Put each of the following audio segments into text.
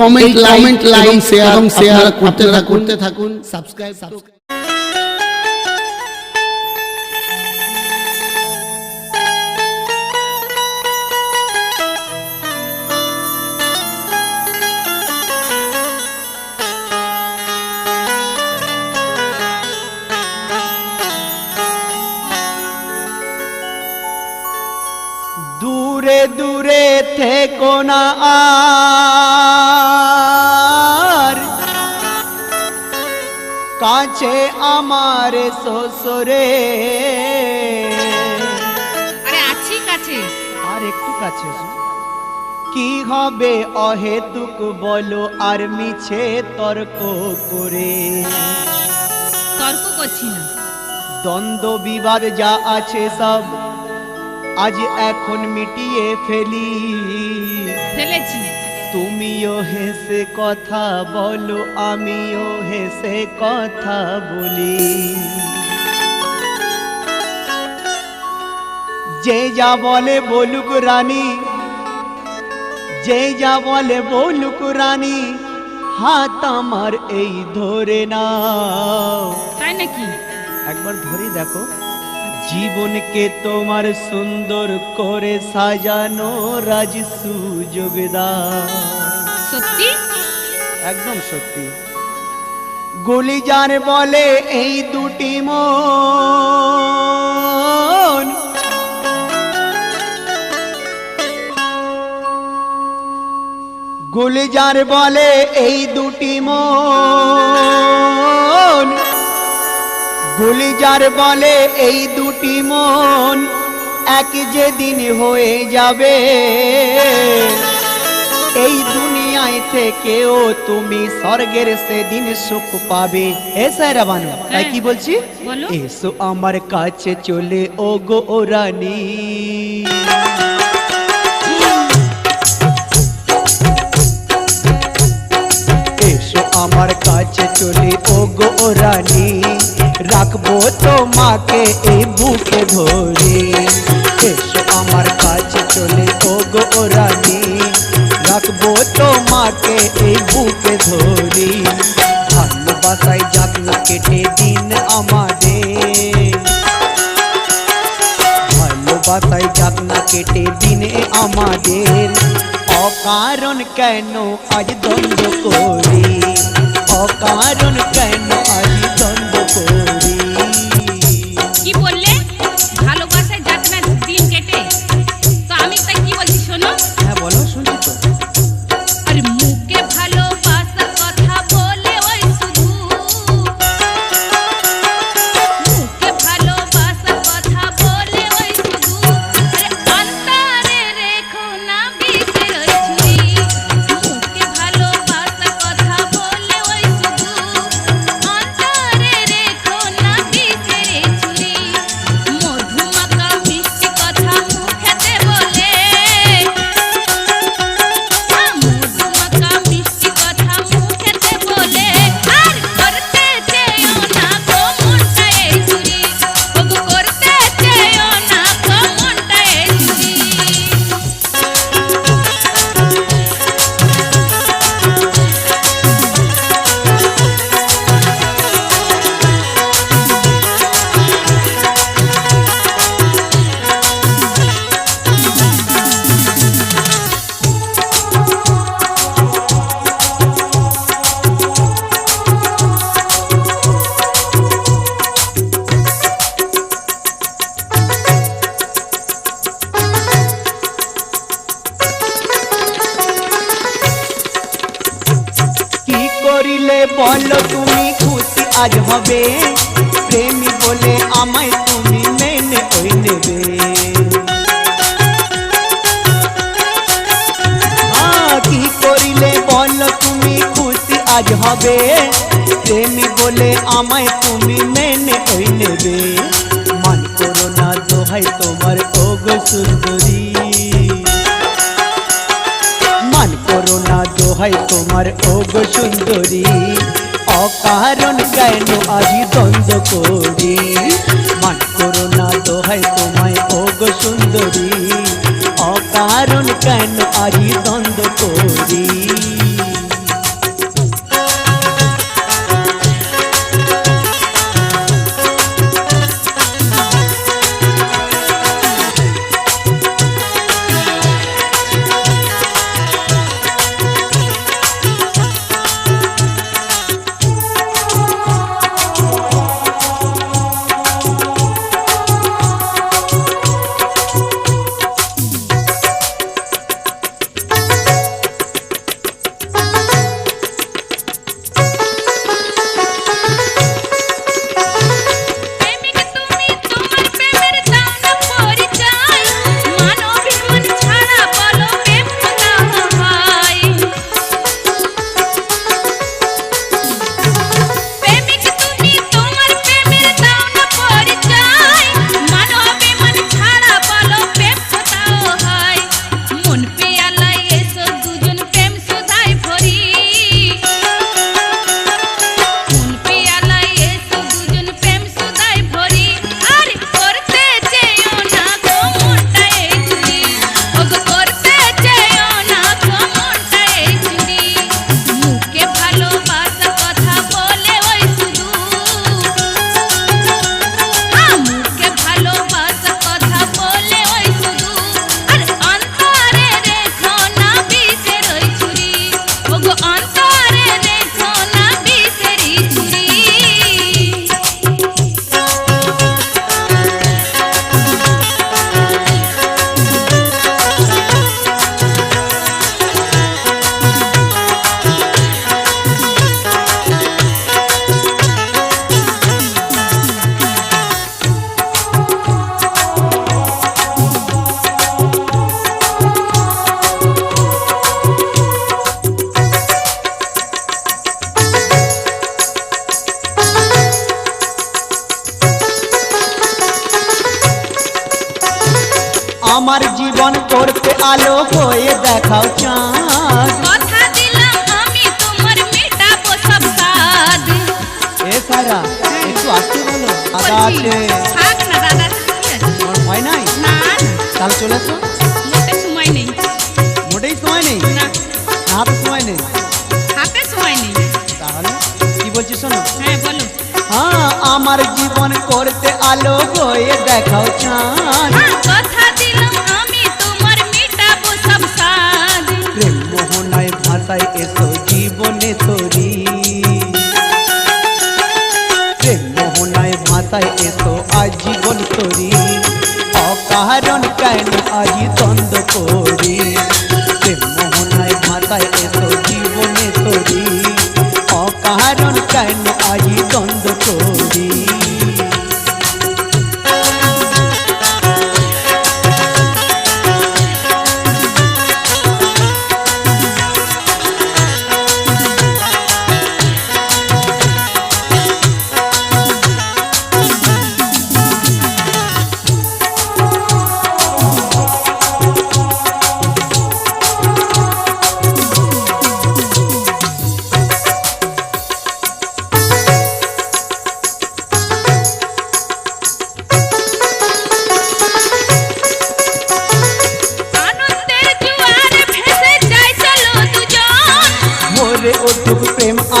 Comment comment like share এবং share করতে থাকুন করতে থাকুন সাবস্ক্রাইব সাবস্ক্রাইব দূরে দূরে থেকো না আর কাছে আমার শ্বশুরে। আরে আছি কাছে। আর একটু কাছে কি হবে অহেতুক বলো আর মিছে তর্ক করে। তর্ক করছি না। দ্বন্দ্ব বিবাদ যা আছে সব আজ এখন মিটিয়ে ফেলি। ফেলেছি। তুমিও হেসে কথা বলো আমিও হেসে কথা বলি। যে যা বলে বলুক রানী যে যা বলে বলুক রানী হাত আমার এই ধরে না তাই নাকি? একবার ধরে দেখো। জীবনকে তোমার সুন্দর করে সাজানো রাজ সুযোগ সত্যি? একদম সত্যি। গুলিজার বলে এই দুটি মন। গুলিজার বলে এই দুটি মন। গুলিজার বলে এই দুটি মন এক যেদিন হয়ে যাবে। এই দুনিয়ায় থেকেও তুমি স্বর্গের সেদিন সুখ পাবে। এ সাইরা বানু তাই কি বলছি? বলো। এসো আমার কাছে চলে ও গো রানী। রাখব তোমাকে এই বুকে ধরে। এসো আমার কাছে চলে ও ও রানী। রাখব তোমাকে এই বুকে ধরে। ভালোবাসায় যাক না কেটে দিন আমাদের ভালোবাসায় যাক না কেটে দিনে আমাদের অকারণ কেন আজ দ্বন্দ্ব করি? অকারণ কেন আজ দ্বন্দ্ব করি? বলো তুমি খুশি আজ হবে? প্রেমী বলে আমায় তুমি মেনে ওই নেবে। কি করিলে বলো তুমি খুশি আজ হবে? প্রেমী বলে আমায় তুমি মেনে ওই নেবে। মান করো না দোহাই তোমার, ওগো সুন্দরী। দোহাই তোমার অগ সুন্দরী। অকারণ কেন আজি দ্বন্দ্ব করি? মান করো না দোহাই তোমায় অগ সুন্দরী। অকারণ কেন আজি দ্বন্দ্ব করি? দেখাও চাঁদ। কথা দিলাম আমি তোমার মেটাবো সব কাজ এ সারা একটু আসতে বলো। বলছি, আছে। থাক না দাদা তোমার ভয় নাই? না। তাহলে চলে এসো মোটে সময় নেই। মোটেই সময় নেই? না। হাতে সময় নেই। হাতে সময় নেই। তাহলে কি বলছি শোনো? হ্যাঁ বলো। হ্যাঁ আমার জীবন করতে আলো হয়ে দেখাও চাঁদ। হ্যাঁ, কথা অকারণ কেন আজি প্রেম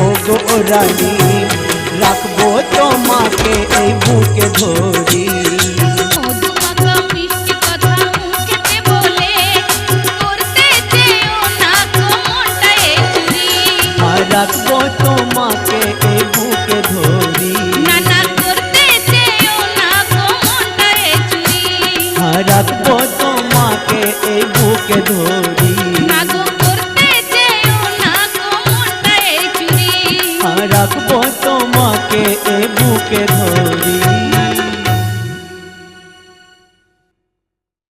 ও গো রানী রাখব তোমাকে এই বুকে ধরি। মধু